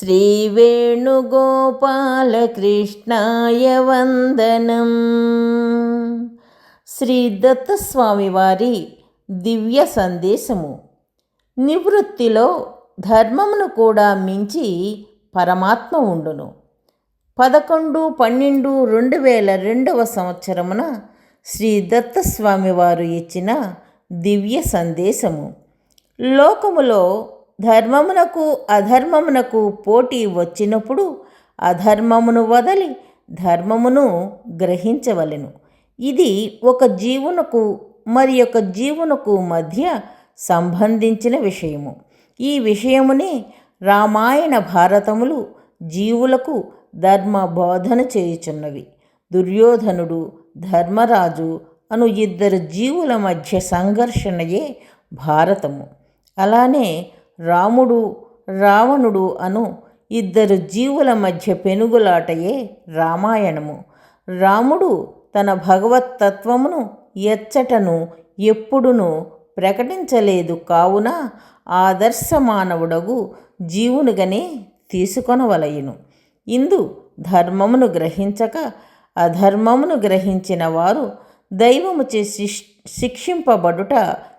శ్రీవేణుగోపాలకృష్ణాయ వందనం. శ్రీ దత్తస్వామి వారి దివ్య సందేశము. నివృత్తిలో ధర్మమును కూడా మించి పరమాత్మ ఉండును. పదకొండు పన్నెండు రెండు వేల రెండవ సంవత్సరమున శ్రీ దత్తస్వామి వారు ఇచ్చిన దివ్య సందేశము. లోకములో ధర్మమునకు అధర్మమునకు పోటీ వచ్చినప్పుడు అధర్మమును వదలి ధర్మమును గ్రహించవలెను. ఇది ఒక జీవునకు మరి ఒక జీవునకు మధ్య సంబంధించిన విషయము. ఈ విషయమునే రామాయణ భారతములు జీవులకు ధర్మ బోధన చేయుచున్నవి. దుర్యోధనుడు ధర్మరాజు అను ఇద్దరు జీవుల మధ్య సంఘర్షణయే భారతము. అలానే రాముడు రావణుడు అను ఇద్దరు జీవుల మధ్య పెనుగులాటయే రామాయణము. రాముడు తన భగవత్తత్వమును ఎచ్చటను ఎప్పుడును ప్రకటించలేదు కావున ఆదర్శ మానవుడగు జీవునిగనే తీసుకొనవలయును. ఇందు ధర్మమును గ్రహించక అధర్మమును గ్రహించిన వారు దైవముచే శిక్షింపబడుట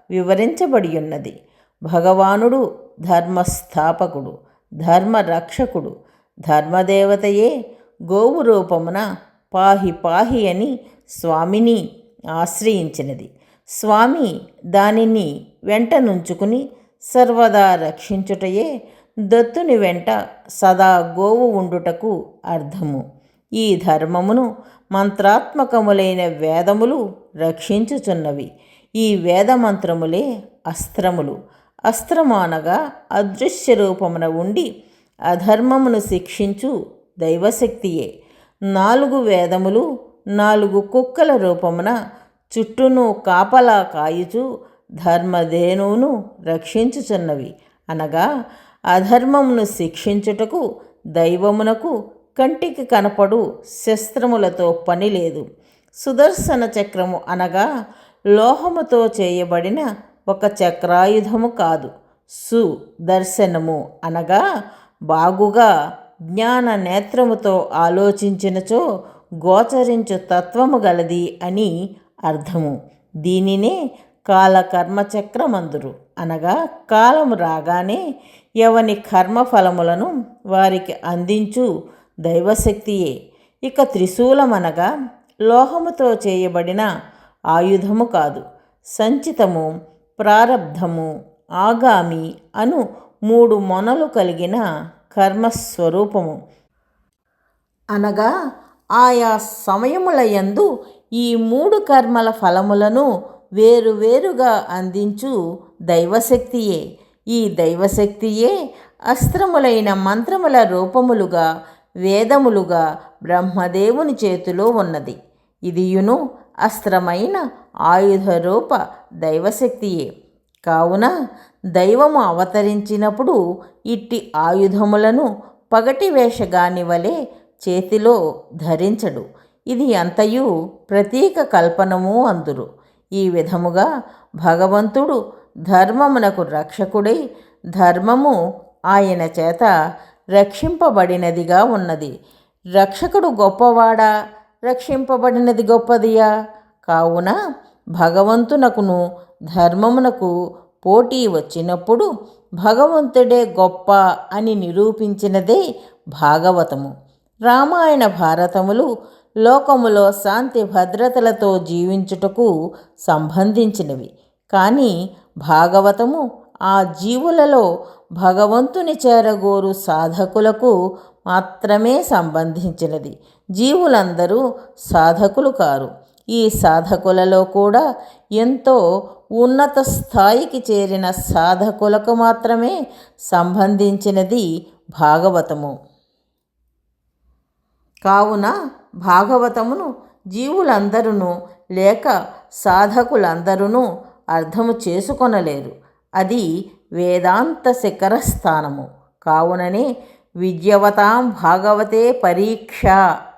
వివరించబడి ఉన్నది భగవానుడు ధర్మస్థాపకుడు ధర్మరక్షకుడు ధర్మదేవతయే గోవు రూపమున పాహి పాహి అని స్వామిని ఆశ్రయించినది. స్వామి దానిని వెంట నుంచుకుని సర్వదా రక్షించుటయే దత్తుని వెంట సదా గోవు ఉండుటకు అర్థము. ఈ ధర్మమును మంత్రాత్మకములైన వేదములు రక్షించుచున్నవి. ఈ వేదమంత్రములే అస్త్రములు. అస్త్రమానగా అదృశ్య రూపమున ఉండి అధర్మమును శిక్షించు దైవశక్తియే. నాలుగు వేదములు నాలుగు కుక్కల రూపమున చుట్టూను కాపలా కాయుచు ధర్మధేనువును రక్షించుచున్నవి. అనగా అధర్మమును శిక్షించుటకు దైవమునకు కంటికి కనపడు శస్త్రములతో పని లేదు సుదర్శన చక్రము అనగా లోహముతో చేయబడిన ఒక చక్రాయుధము కాదు. సు దర్శనము అనగా బాగుగా జ్ఞాన నేత్రముతో ఆలోచించినచో గోచరించు తత్వము గలది అని అర్థము. దీనినే కాలకర్మచక్రమందురు. అనగా కాలము రాగానే ఎవని కర్మఫలములను వారికి అందించు దైవశక్తియే. ఇక త్రిశూలమనగా లోహముతో చేయబడిన ఆయుధము కాదు. సంచితము ప్రారబ్ధము ఆగామి అను మూడు మొనలు కలిగిన కర్మస్వరూపము. అనగా ఆయా సమయముల యందు ఈ మూడు కర్మల ఫలములను వేరువేరుగా అందించు దైవశక్తియే. ఈ దైవశక్తియే అస్త్రములైన మంత్రముల రూపములుగా వేదములుగా బ్రహ్మదేవుని చేతిలో ఉన్నది. ఇదియును అస్త్రమైన ఆయుధరూప దైవశక్తియే. కావున దైవము అవతరించినప్పుడు ఇట్టి ఆయుధములను పగటి వేషగాని వలె చేతిలో ధరించడు. ఇది అంతయు ప్రతీక కల్పనము అందురు. ఈ విధముగా భగవంతుడు ధర్మమునకు రక్షకుడై ధర్మము ఆయన చేత రక్షింపబడినదిగా ఉన్నది. రక్షకుడు గొప్పవాడా? రక్షింపబడినది గొప్పదియా? కావున భగవంతునకును ధర్మమునకు పోటీ వచ్చినప్పుడు భగవంతుడే గొప్ప అని నిరూపించినదే భాగవతము. రామాయణ భారతములు లోకములో శాంతి భద్రతలతో జీవించుటకు సంబంధించినవి. కానీ భాగవతము ఆ జీవులలో భగవంతుని చేరగోరు సాధకులకు మాత్రమే సంబంధించినది. జీవులందరూ సాధకులు కారు. ఈ సాధకులలో కూడా ఎంతో ఉన్నత స్థాయికి చేరిన సాధకులకు మాత్రమే సంబంధించినది భాగవతము. కావున భాగవతమును జీవులందరూ లేక సాధకులందరూ అర్థము చేసుకొనలేరు. అది వేదాంత శిఖర స్థానము కావుననే విద్యవతాం భాగవతే పరీక్ష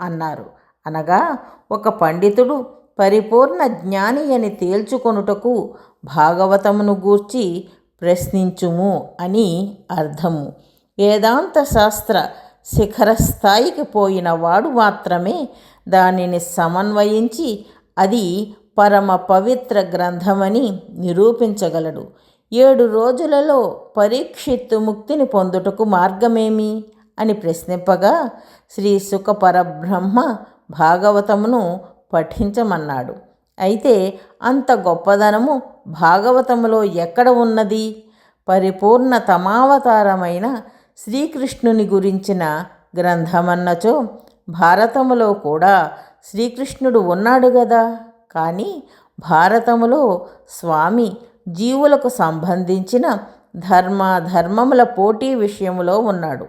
అన్నారు. అనగా ఒక పండితుడు పరిపూర్ణ జ్ఞాని అని తేల్చుకొనుటకు భాగవతమును గూర్చి ప్రశ్నించుము అని అర్థము. వేదాంత శాస్త్ర శిఖర స్థాయికి పోయిన వాడు మాత్రమే దానిని సమన్వయించి అది పరమ పవిత్ర గ్రంథమని నిరూపించగలడు. ఏడు రోజులలో పరీక్షిత్తు ముక్తిని పొందుటకు మార్గమేమి? అని ప్రశ్నింపగా శ్రీ సుఖపరబ్రహ్మ భాగవతమును పఠించమన్నాడు. అయితే అంత గొప్పదనము భాగవతములో ఎక్కడ ఉన్నది? పరిపూర్ణ తమావతారమైన శ్రీకృష్ణుని గురించిన గ్రంథమన్నచో భారతములో కూడా శ్రీకృష్ణుడు ఉన్నాడు గదా? కానీ భారతములో స్వామి జీవులకు సంబంధించిన ధర్మ ధర్మముల పోటీ విషయములో ఉన్నాడు.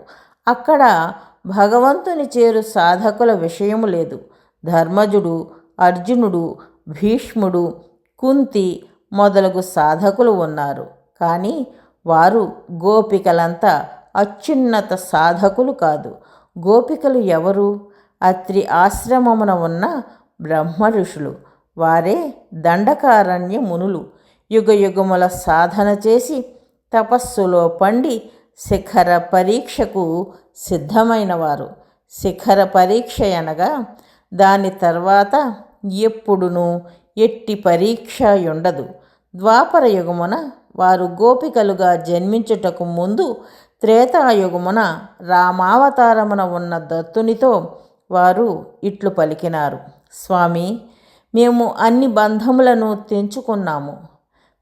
అక్కడ భగవంతుని చేరు సాధకుల విషయము లేదు. ధర్మజుడు అర్జునుడు భీష్ముడు కుంతి మొదలగు సాధకులు ఉన్నారు. కానీ వారు గోపికలంతా అత్యున్నత సాధకులు కాదు. గోపికలు ఎవరు? అత్రి ఆశ్రమమున ఉన్న బ్రహ్మ ఋషులు వారే దండకారణ్య మునులు యుగయుగముల సాధన చేసి తపస్సులో పండి శిఖర పరీక్షకు సిద్ధమైనవారు. శిఖర పరీక్ష అనగా దాని తర్వాత ఎప్పుడునూ ఎట్టి పరీక్ష ఉండదు ద్వాపర యుగమున వారు గోపికలుగా జన్మించుటకు ముందు త్రేతాయుగమున రామావతారమున ఉన్న దత్తునితో వారు ఇట్లు పలికినారు. స్వామి మేము అన్ని బంధములను తెంచుకున్నాము.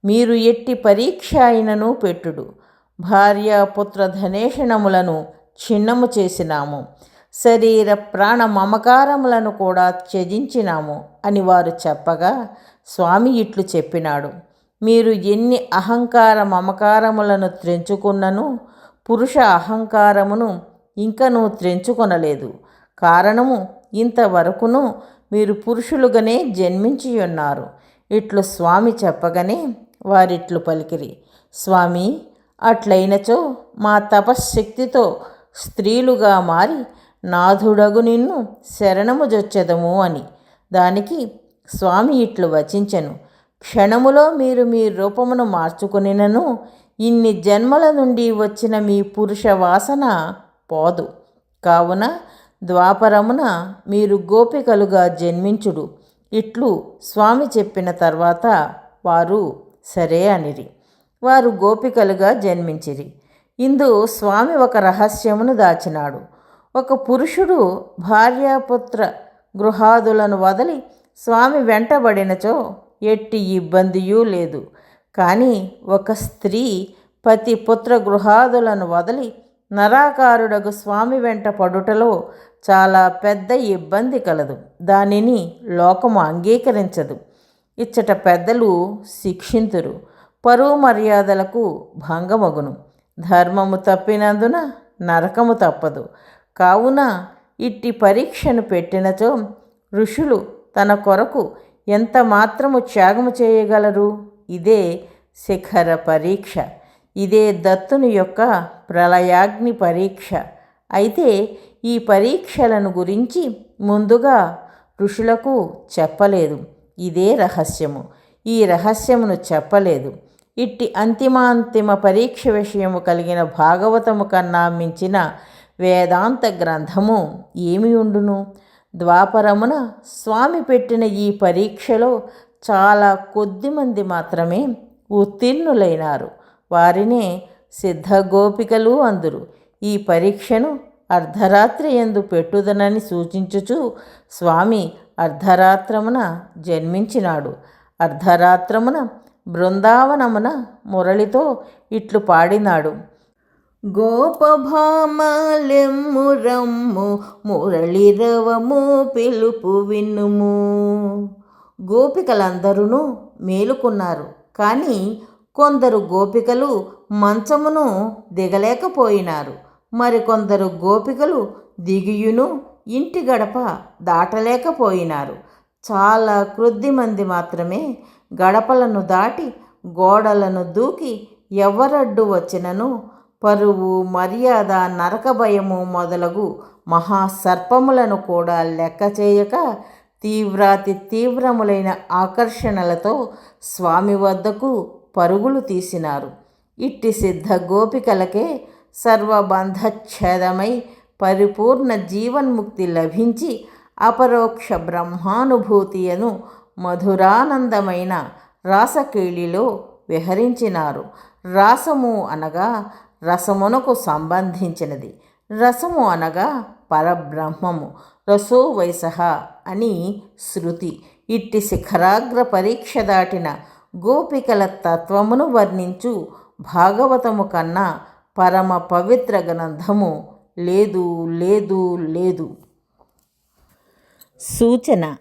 మీరు ఎట్టి పరీక్ష అయినను పెట్టుడు. భార్యాపుత్ర ధనేషణములను చిన్నము చేసినాము. శరీర ప్రాణ మమకారములను కూడా త్యజించినాము అని వారు చెప్పగా స్వామి ఇట్లు చెప్పినాడు. మీరు ఎన్ని అహంకార మమకారములను త్రెంచుకున్నను పురుష అహంకారమును ఇంకను త్రెంచుకొనలేదు. కారణము ఇంతవరకును మీరు పురుషులుగానే జన్మించి ఉన్నారు ఇట్లు స్వామి చెప్పగానే వారిట్లు పలికిరి. స్వామి అట్లయినచో మా తపశ్శక్తితో స్త్రీలుగా మారి నాథుడగు నిన్ను శరణము జొచ్చెదము అని. దానికి స్వామి ఇట్లు వచించెను. క్షణములో మీరు మీ రూపమును మార్చుకునినను ఇన్ని జన్మల నుండి వచ్చిన మీ పురుష వాసన పోదు. కావున ద్వాపరమున మీరు గోపికలుగా జన్మించుడు. ఇట్లు స్వామి చెప్పిన తర్వాత వారు సరే అనిరి. వారు గోపికలుగా జన్మించిరి. ఇందు స్వామి ఒక రహస్యమును దాచినాడు. ఒక పురుషుడు భార్యాపుత్ర గృహాదులను వదిలి స్వామి వెంటబడినచో ఎట్టి ఇబ్బందియూ లేదు. కానీ ఒక స్త్రీ పతి పుత్ర గృహాదులను వదిలి నరాకారుడగు స్వామి వెంట పడుటలో చాలా పెద్ద ఇబ్బంది కలదు. దానిని లోకము అంగీకరించదు. ఇచ్చట పెద్దలు శిక్షింతురు. పరువు మర్యాదలకు భంగమగును. ధర్మము తప్పినందున నరకము తప్పదు. కావున ఇట్టి పరీక్షను పెట్టినచో ఋషులు తన కొరకు ఎంత మాత్రము త్యాగము చేయగలరు? ఇదే శిఖర పరీక్ష. ఇదే దత్తుని యొక్క ప్రళయాగ్ని పరీక్ష. అయితే ఈ పరీక్షలను గురించి ముందుగా ఋషులకు చెప్పలేదు. ఇదే రహస్యము. ఈ రహస్యమును చెప్పలేదు. ఇట్టి అంతిమాంతిమ పరీక్ష విషయము కలిగిన భాగవతము కన్నా మించిన వేదాంత గ్రంథము ఏమి ఉండును? ద్వాపరమున స్వామి పెట్టిన ఈ పరీక్షలో చాలా కొద్ది మంది మాత్రమే ఉత్తీర్ణులైనారు. వారినే సిద్ధగోపికలు అందురు. ఈ పరీక్షను అర్ధరాత్రి ఎందు పెట్టుదనని సూచించుచు స్వామి అర్ధరాత్రమున జన్మించినాడు. అర్ధరాత్రమున బృందావనమున మురళితో ఇట్లు పాడినాడు. గోపభామలెమ్ము రమ్ము మురళిరవము పిలుపు విన్నుము గోపికలందరూ మేలుకున్నారు. కానీ కొందరు గోపికలు మంచమును దిగలేకపోయినారు. మరికొందరు గోపికలు దిగియును ఇంటి గడప దాటలేకపోయినారు. చాలా కొద్ది మంది మాత్రమే గడపలను దాటి గోడలను దూకి ఎవరడ్డు వచ్చినను? పరువు మర్యాద నరక భయము మొదలగు మహాసర్పములను కూడా లెక్క చేయక తీవ్రాతి తీవ్రములైన ఆకర్షణలతో స్వామి వద్దకు పరుగులు తీసినారు. ఇట్టి సిద్ధ గోపికలకే సర్వబంధఛేదమై పరిపూర్ణ జీవన్ముక్తి లభించి అపరోక్ష బ్రహ్మానుభూతియను మధురానందమైన రాసకేళిలో విహరించినారు. రాసము అనగా రసమునకు సంబంధించినది. రసము అనగా పరబ్రహ్మము. రసో వైసహ అని శృతి. ఇట్టి శిఖరాగ్ర పరీక్ష దాటిన గోపికల తత్వమును వర్ణించు భాగవతము కన్నా పరమ పవిత్ర గ్రంథము లేదు లేదు లేదు. సూచన.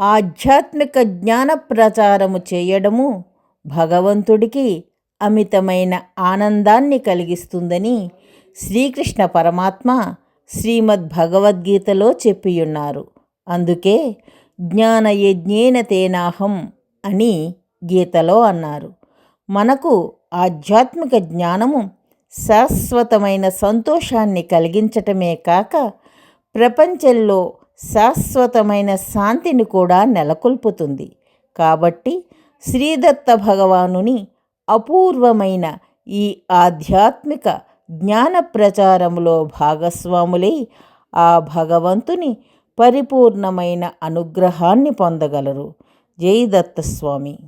ఆధ్యాత్మిక జ్ఞాన ప్రచారము చేయడము భగవంతుడికి అమితమైన ఆనందాన్ని కలిగిస్తుందని శ్రీకృష్ణ పరమాత్మ శ్రీమద్ భగవద్గీతలో చెప్పియున్నారు. అందుకే జ్ఞానయజ్ఞేన తేనాహం అని గీతలో అన్నారు. మనకు ఆధ్యాత్మిక జ్ఞానము శాశ్వతమైన సంతోషాన్ని కలిగించటమే కాక ప్రపంచంలో శాశ్వతమైన శాంతిని కూడా నెలకొల్పుతుంది. కాబట్టి శ్రీదత్త భగవానుని అపూర్వమైన ఈ ఆధ్యాత్మిక జ్ఞాన ప్రచారంలో భాగస్వాములై ఆ భగవంతుని పరిపూర్ణమైన అనుగ్రహాన్ని పొందగలరు. జై దత్తస్వామి.